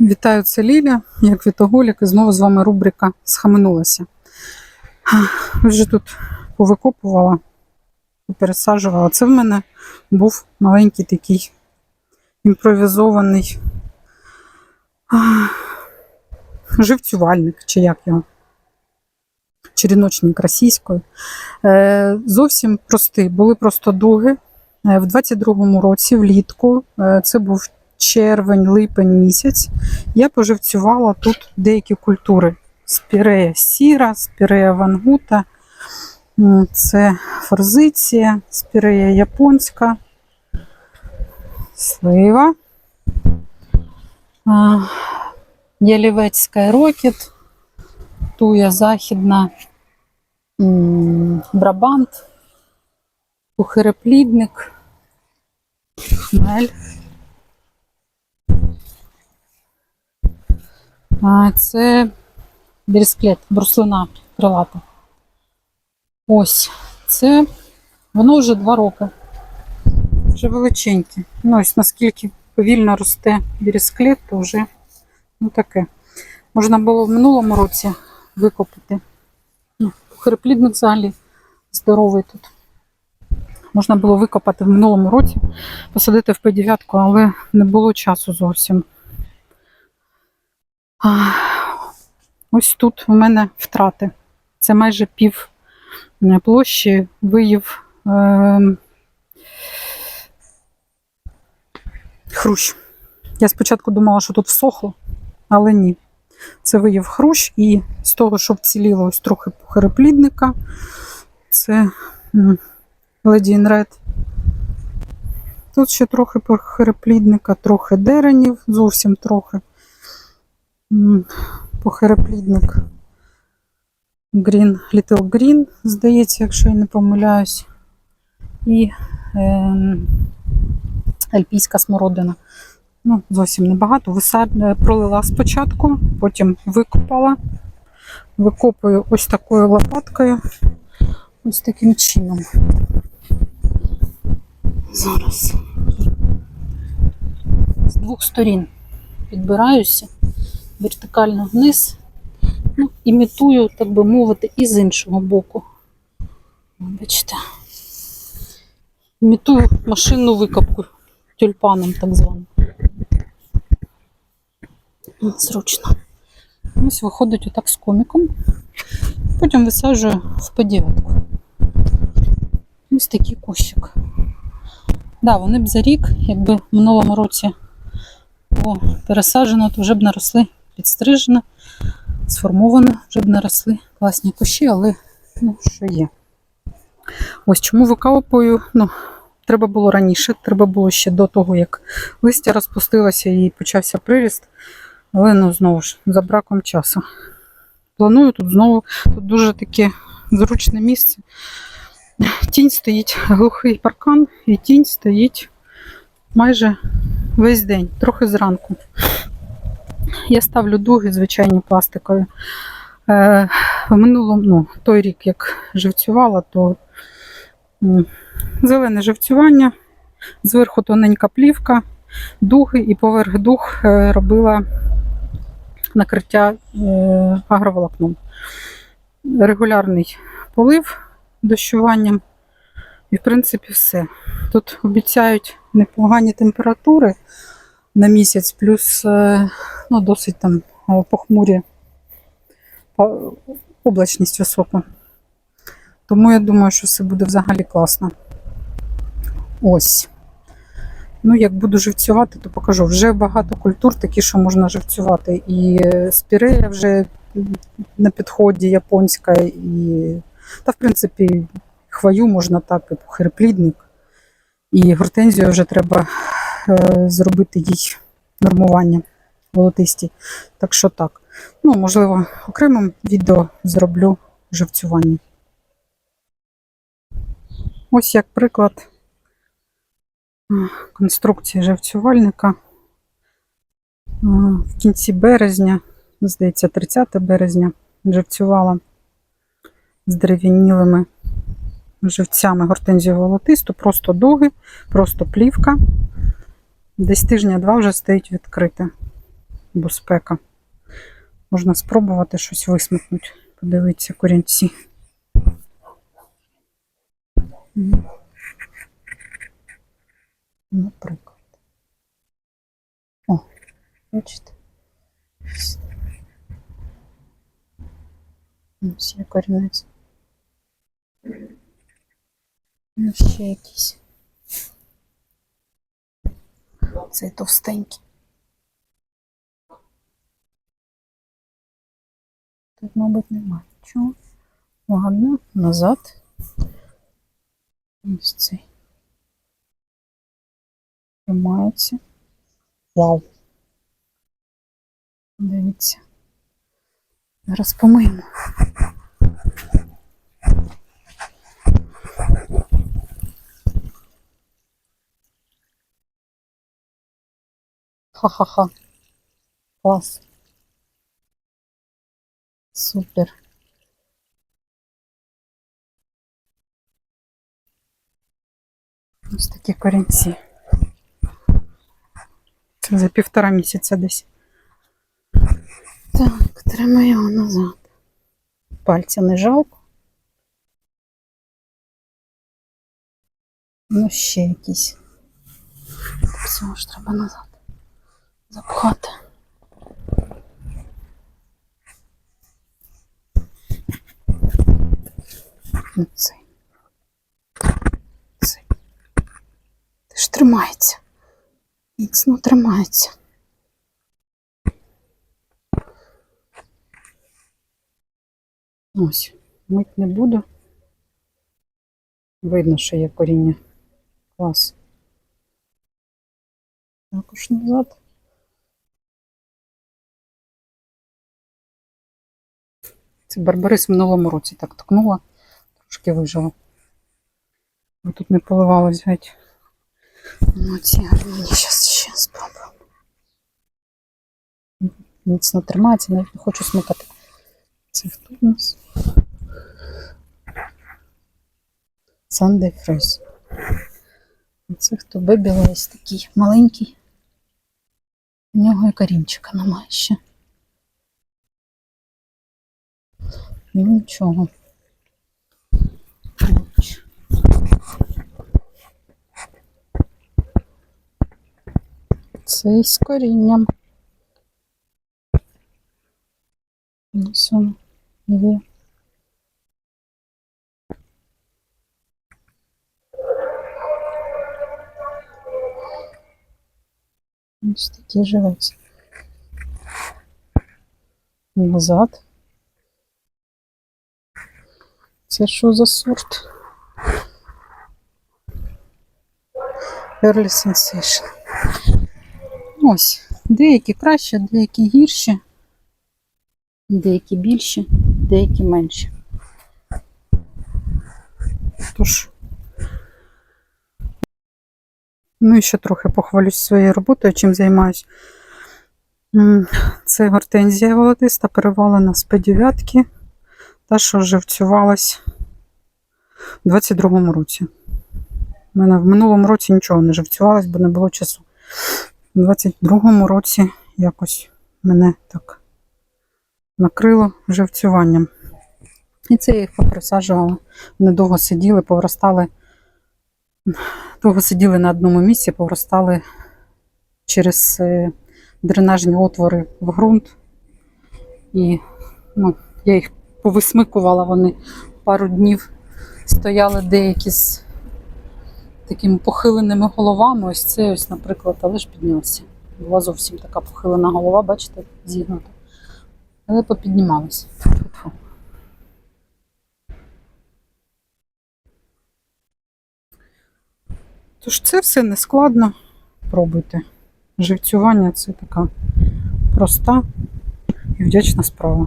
Вітаю, це Ліля, я Квітоголік, і знову з вами рубрика Схаменулася. Вже тут повикопувала, пересаджувала. Це в мене був маленький такий імпровізований живцювальник, чи як його, черіночник російською. Е, зовсім простий, були просто дуги. Е, В 22-му році, влітку, е, це був червень, липень місяць, я поживцювала тут деякі культури. Спірея сіра, спірея вангута, це форзиція, спірея японська, слива, ялівецька рокет, туя західна, брабант, пухиреплідник, хмель. Це бересклет, бруслина крилата. Ось це воно вже два роки. Вже величеньке. Ну, ось наскільки повільно росте бересклет, то вже ну, таке. Можна було в минулому році викопати. Ну, Хреплідник взагалі здоровий тут. Можна було викопати в минулому році, посадити в П9, але не було часу зовсім. А, Ось тут у мене втрати. Це майже пів е, площі виїв е, хрущ. Я спочатку думала, що тут всохло, але ні. Це виїв хрущ, і з того, що вціліло ось трохи пухареплідника, це in Red. Тут ще трохи пухареплідника, трохи деренів, зовсім трохи. Похереплідник Green, Little Green, здається, якщо я не помиляюсь. І е, альпійська смородина. Ну, зовсім небагато. Висад... е, Пролила спочатку, потім викопала. Викопую ось такою лопаткою. Ось таким чином. Зараз. З двох сторін підбираюся вертикально вниз. Ну, імітую, так би мовити, і з іншого боку. Бачите. Імітую машинну викопку тюльпаном, так званим. Зручно. Ось виходить отак з коміком. Потім висаджую в П9. Ось такий кущик. Да, вони б за рік, якби в минулому році пересаджено, то вже б наросли підстрижена, сформована, вже б наросли класні кущі, але ну, що є. Ось чому викопую, ну, треба було раніше, треба було ще до того, як листя розпустилося і почався приріст. Але ну, знову ж, за браком часу. Планую тут знову, тут дуже таке зручне місце. Тінь стоїть, глухий паркан, і тінь стоїть майже весь день, трохи зранку. Я ставлю дуги, звичайні пластикові. Е, в минулому, ну, той рік, як живцювала, то м, зелене живцювання, зверху тоненька плівка, дуги і поверх дуг е, робила накриття е, агроволокном. Регулярний полив дощуванням. І, в принципі, все. Тут обіцяють непогані температури на місяць, плюс ну, досить там похмурі облачність висока. Тому я думаю, що все буде взагалі класно. Ось. Ну, як буду живцювати, то покажу. Вже багато культур, такі, що можна живцювати. І спірея вже на підході японська, і, та, в принципі, хвою можна так, і пухиреплідник. І гортензію вже треба е, зробити їй нормування волотисті. Так що так. Ну, можливо, окремим відео зроблю живцювання. Ось як приклад конструкції живцювальника. В кінці березня, здається, 30 березня живцювала з дерев'янілими живцями гортензію волотисту, просто дуги, просто плівка. Десь тижня-два вже стоїть відкрита. Бо спека. Можна спробувати щось висмикнути, подивитися корінці. Наприклад. О, бачите? Ось. Є корінець. Ну, ще якийсь. Цей товстенький. Тут, мабуть, немає нічого. Ладно, назад. Ось цей. Тримається. Вау. Дивіться. Зараз помиємо. Ха-ха-ха. Клас. Супер. Ось такі корінці. Це за півтора місяця десь. Так, тримаю його назад. Пальця не жалко. Ну, ще якісь. Все ж треба назад. Запхати. Цей. Цей. Теж тримається. Міцно тримається. Ось, мить не буду. Видно, що є коріння. Клас. Також назад. Це барбарис в минулому році так ткнула, трошки вижила. Тут не поливалось геть. Ну, ці гарні зараз ще спробую. Міцно тримається, навіть не хочу смикати. Це хто у нас? Sunday Fresh. Це хто вибіла ось такий маленький. У нього і корінчика немає ще. Ну, нічого. Це із корінням. Ось воно є. Ось такий живець. Назад. Це що за сорт? Early Sensation. Ось. Деякі краще, деякі гірші, деякі більші, деякі менші. Тож. Ну і ще трохи похвалюсь своєю роботою, чим займаюсь. Це гортензія волотиста, перевалена з П9, та, що живцювалась у 22-му році. У мене в минулому році нічого не живцювалось, бо не було часу. У 22-му році якось мене так накрило живцюванням. І це я їх поприсаджувала. Вони довго сиділи, повростали. Довго сиділи на одному місці, повростали через е, дренажні отвори в ґрунт. І ну, я їх повисмикувала, вони пару днів стояли деякі з такими похиленими головами. Ось це ось, наприклад, але ж піднявся. Була зовсім така похилена голова, бачите, зігнута. Але попіднімалася. Тож це все не складно. Пробуйте. Живцювання це така проста і вдячна справа.